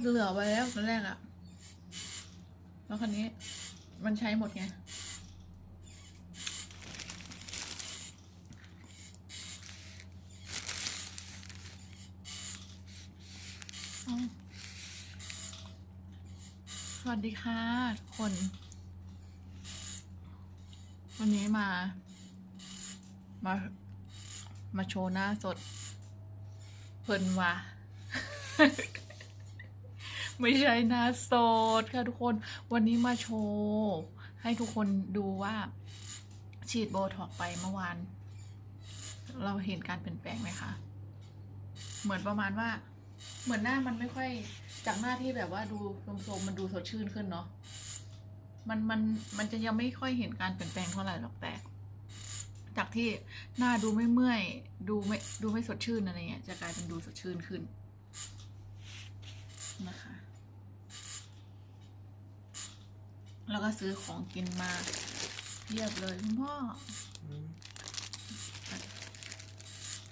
เหลือไว้แล้วตอนแรกอะแล้วคันนี้ มันใช้หมดไง สวัสดีค่ะทุกคน วันนี้มา มา มาโชว์หน้าสด เพิ่นว่า ไม่ใช่หน้าสดค่ะทุกคนวันนี้มาโชว์ให้ทุกคนดูว่าฉีดโบท็อกไปเมื่อวาน เราเห็นการเปลี่ยนแปลงไหมคะ เหมือนประมาณว่า เหมือนหน้ามันไม่ค่อยจากหน้าที่แบบว่าดูโทรมๆมันดูสดชื่นขึ้นเนาะมันมันมันจะยังไม่ค่อยเห็นการเปลี่ยนแปลงเท่าไหร่หรอกแต่จากที่หน้าดูไม่เมื่อย ดูไม่ดูไม่สดชื่นอะไรเงี้ยจะกลายเป็นดูสดชื่นขึ้นนะคะ แล้วก็ซื้อของกินมาเรียบเลยคุณพ่อ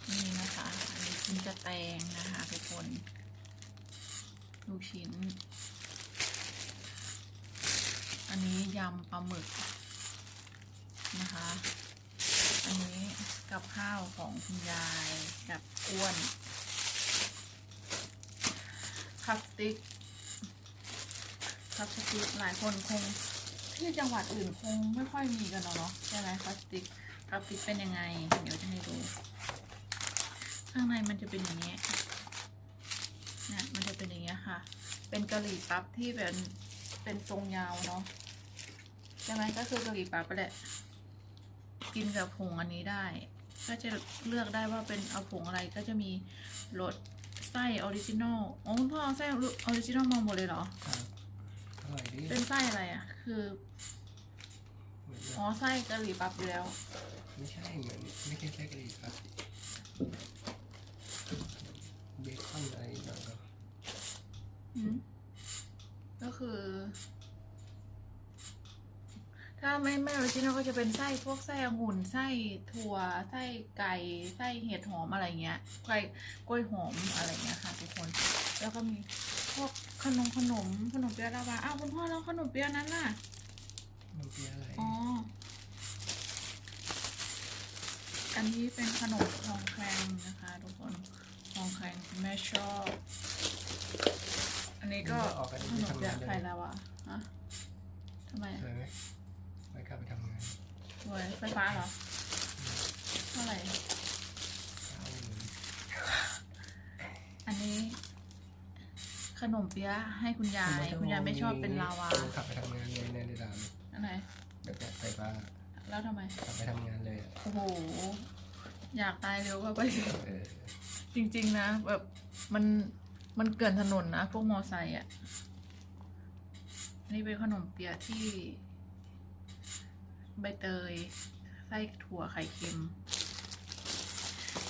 นี่นะคะอันนี้คุณจะแตงนะคะทุกคนลูกชิ้น อันนี้ยำปลาหมึกนะคะ อันนี้กับข้าวของคุณยายกับอ้วนคัพสติกคัพสติกหลายคนคง ที่จังหวัดอื่นคงไม่ค่อยมีกันเนอะเนาะใช่ไหมคัพสติกคัพสติกเป็นยังไง เดี๋ยวจะให้ดู ข้างในมันจะเป็นอย่างนี้เนี่ยมันจะเป็นอย่างเงี้ค่ะ เป็นกะหรี่ปั๊บที่เป็นเป็นทรงยาวเนาะใช่ไหมก็คือกะหรี่ปั๊บไปแหละกินกับผงอันนี้ได้ ก็จะเลือกได้ว่าเป็นเอาผงอะไรก็จะมีรสไส้ออริจินอลอ๋อคุณพ่อเอาไส้ออริจินอลมาหมดเลยเหรอ อร่อยดีเป็นไส้อะไรอะ คือ เหมือนอ๋อ ไส้กะหรี่ปั๊บอยู่แล้ว ไม่ใช่เหมือนไม่ใช่ไส้กะหรี่ครับเบคอนอะไรหน่อยเนอะอืมก็คือ ถ้าไม่ไม่ออริจินอลก็จะเป็นไส้พวกไส้องุ่นไส้ถั่วไส้ไก่ไส้เห็ดหอมอะไรเงี้ยไก่กล้วยหอมอะไรเงี้ยค่ะทุกคน แล้วก็มีพวก ขนมขนมขนมเปี๊ยะลาวาอ้าวคุณพ่อแล้วขนมเปี๊ยะนั้นน่ะมันเป็นอะไรอ๋ออันนี้เป็นขนมทองแครงนะคะทุกคนทองแครงแม่ชอบ อันนี้ก็ออกกันขนมทำเปี๊งายนะเลยไข่ลาวาฮะทำไมสวยไหมไปกลับไปทำงานสวยไฟฟ้าเหรอเท่าไหร่เช้าเลยอันนี้ข นมเปี๊ยะให้คุณยาย คุณยายไม่ชอบเป็นลาวาขับไปทำงานเลยในเดามอันไหนแบบแบบไฟฟ้าแล้วทำไม ขับไปทำงานเลยอะโอ้โห อยากตายเร็วก็ไปสิเออจริง ๆ นะ แบบมันมันเกินถนนนะ พวกมอไซค์อะ นี่เป็นขนมเปี๊ยะที่ ใบเตย ไส้ถั่วไข่เค็ม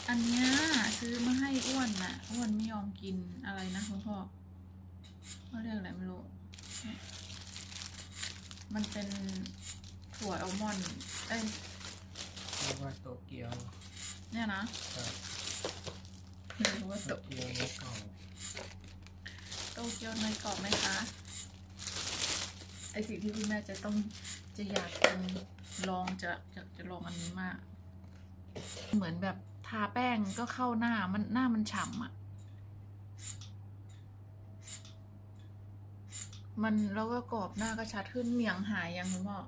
อันเนี้ยซื้อมาให้อ้วนน่ะ อ้วนไม่ยอมกินอะไรนะคุณพ่อ เขาเรียกอะไรไม่รู้เนี่ยมันเป็นถั่วอัลมอนด์เอ้ยเรียกว่าโตเกียวเนี่ยนะครับไม่รู้ว่าโตตกเกียวเนื้อกรอบโตเกียวเนยกรอบไหมคะ ไอสิ่งที่คุณแม่จะต้องจะอยากกินลองจะจะจะลองอันนี้มาก เหมือนแบบทาแป้งก็เข้าหน้ามันหน้ามันฉ่ำอะ่ มันแล้วก็กรอบหน้าก็ชัดขึ้นเหนียงหายยังคุณพ่อ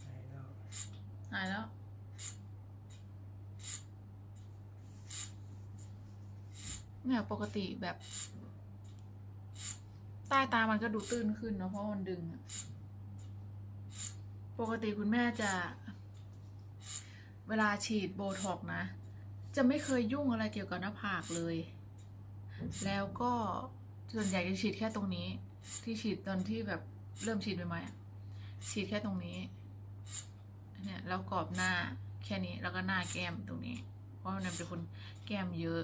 ใช่แล้วหายแล้ว เนี่ยปกติแบบ ใต้ตามันก็ดูตื้นขึ้นเนอะเพราะมันดึงอะปกติคุณแม่จะ เวลาฉีดโบท็อกนะ จะไม่เคยยุ่งอะไรเกี่ยวกับหน้าผากเลย แล้วก็ ส่วนใหญ่จะฉีดแค่ตรงนี้ ที่ฉีดตอนที่แบบเริ่มฉีดใหม่ๆฉีดแค่ตรงนี้เนี่ยแล้วกรอบหน้าแค่นี้แล้วก็หน้าแก้มตรงนี้ เพราะมันเป็นคนแก้มเยอะ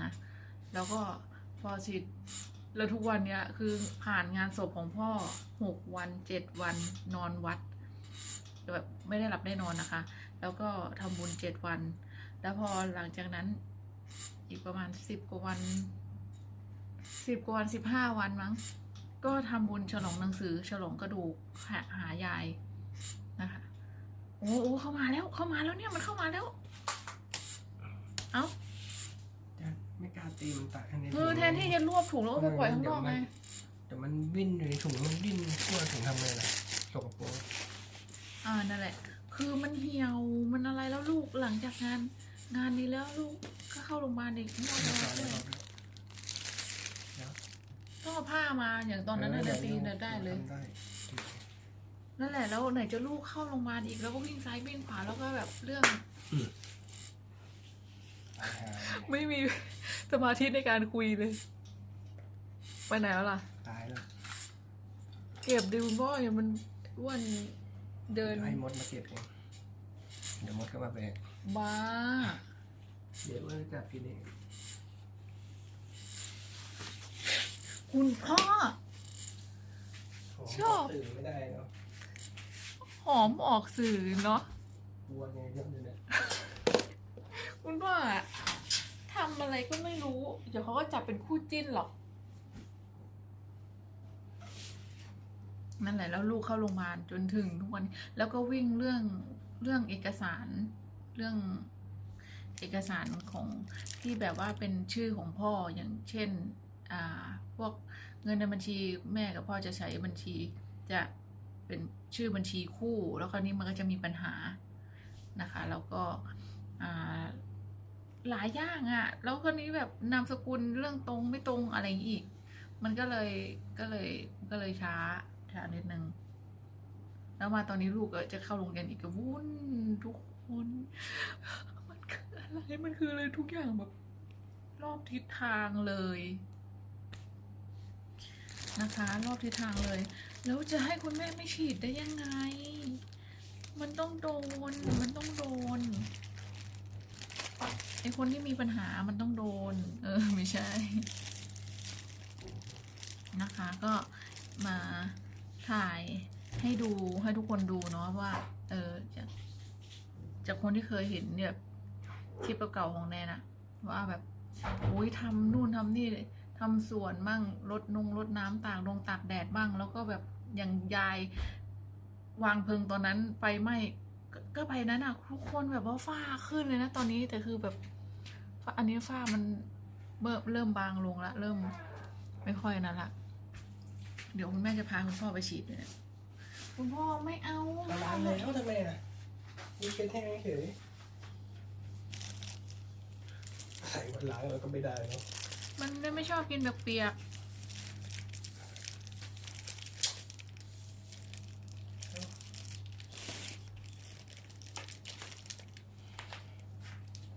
นะแล้วก็พอฉีดแล้วทุกวันเนี้ยคือผ่านงานศพของพ่อหกวันเจ็ดวันนอนวัดแบบไม่ได้หลับได้นอนนะคะ แล้วก็ทำบุญเจ็ดวัน แล้วพอหลังจากนั้นอีกประมาณสิบกว่าวัน สิบกว่าวันสิบห้าวันมั้ง ก็ทำบุญฉลองหนังสือ ฉลองกระดูกหาหายายนะคะโอ้โอ้เข้ามาแล้วเข้ามาแล้วเนี่ยมันเข้ามาแล้ว เอ้าจะไม่กล้าตีมันตายอันนี้เออแทนที่จะรวบถุงแล้วก็ไปปล่อยข้างนอกไงเดี๋ยวมันวิ่นอยู่ในถุงมันดิ้นทั่วถุงทำไงล่ะสกปรกอ่านั่นแหละ คือมันเหี่ยวมันอะไรแล้วลูกหลังจากงาน งานนี้แล้วลูกก็เข้าโรงพยาบาลเด็กไม่เอาเดี๋ยวไปก่อนเลเดี๋ยวย ก่อนเดี๋ยวต้องเอาผ้ามาอย่างตอนนั้นน่ะเดินตีนเดินได้เลย ทำได้นั่นแหละแล้วไหนจะลูกเข้าโรงพยาบาลอีกแล้วก็วิ่งซ้ายวิ่งขวาแล้วก็แบบเรื่องตายหาเลยไม่มี สมาธิในการคุยเลย ไปไหนแล้วล่ะ ตายแล้วเก็บดิคุณพ่ออย่ามันอ้วนเดินเดี๋ยวให้มดมาเก็บเองเดี๋ยวมดก็มาแบกบ้า เดี๋ยวว่าจะจับกินเอง คุณพ่อโโหชอบ ตื่นไม่ได้เนาะหอมออกสื่อเนาะกลัวไงเรื่องนี้เนี่ยคุณพ่ออะทำอะไรก็ไม่รู้ เดี๋ยวเขาก็จับเป็นคู่จิ้นหรอกนั่นแหละแล้วลูกเข้าโรงพยาบาลจนถึงทุกวันนี้แล้วก็วิ่งเรื่องเรื่องเอกสารเรื่องเอกสารของที่แบบว่าเป็นชื่อของพ่ออย่างเช่นอ่า พวกเงินในบัญชีแม่กับพ่อจะใช้บัญชีจะเป็นชื่อบัญชีคู่ แล้วคราวนี้มันก็จะมีปัญหานะคะแล้วก็หลายอย่างอะ่ะ แล้วคราวนี้แบบนามสกุลเรื่องตรงไม่ตรงอะไรอย่างงี้อีก มันก็เลยก็เลยก็เลยช้าช้านิดนึงแล้วมาตอนนี้ลูกก็จะเข้าโรงเรียนอีกก็วุ่นทุกคนมันคืออะไรมันคืออะไรทุกอย่างแบบรอบทิศทางเลย นะคะ รอบทิศทางเลย แล้วจะให้คุณแม่ไม่ฉีดได้ยังไง มันต้องโดน มันต้องโดนไอคนที่มีปัญหามันต้องโดน เออ ไม่ใช่ นะคะ ก็มาถ่ายให้ดูให้ทุกคนดูเนาะว่า เออจากจากคนที่เคยเห็นเนี่ยคลิปเก่าๆของแนนอะว่าแบบโอ้ยทำนู่นทำนี่ ทำสวนบ้างรดนงรดน้ำตากลงตากแดดบ้าง แล้วก็แบบอย่างยายวางเพลิงตอนนั้นไฟไหม้ก็ไปนั้นอะทุกคนแบบว่าฝ้าขึ้นเลยนะตอนนี้แต่คือแบบอันนี้ฝ้ามันเริ่มเริ่มบางลงละเริ่มไม่ค่อยนั่นละเดี๋ยวคุณแม่จะพาคุณพ่อไปฉีดเลยคุณพ่อไม่เอาเอาล้าเลยเอ้าทำไมอะนี่เป็นแห้งเฉยใส่วันล้างแล้วก็ไม่ได้เนาะ มันไม่ชอบกินแบบเปียก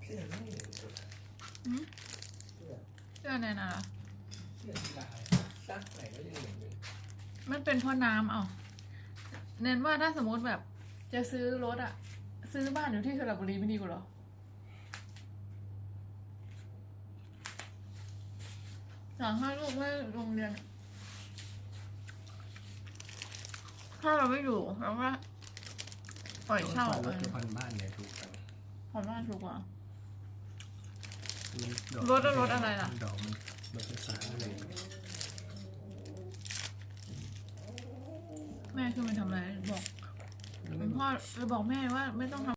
เสื้อไม่เหลืองเลยหืมเสื้อเสื้อแนนอะเหรอเสื้อลายซักไหนก็ยังเหลืองอยู่มันเป็นเพราะน้ำเอาเน้นว่าถ้าสมมติแบบ จะซื้อรถอะซื้อบ้านอยู่ที่สระบุรีไม่ดีกว่าเหรอ สั่งให้ลูกไม่โรงเรียน ถ้าเราไม่อยู่เราก็ปล่อยเช่าผ่อนเอรถอกับผ่อนบ้านเนี่ยถูกกันผ่อนบ้านถูกกว่ามันดอกรถอะรถอะไรล่ะ ดอกมันรถไฟฟ้าอะไรแม่ขึ้นไปทำอะไรบอก แล้วคุไม่ณพ่อไปบอกแม่ว่าไม่ต้องทำ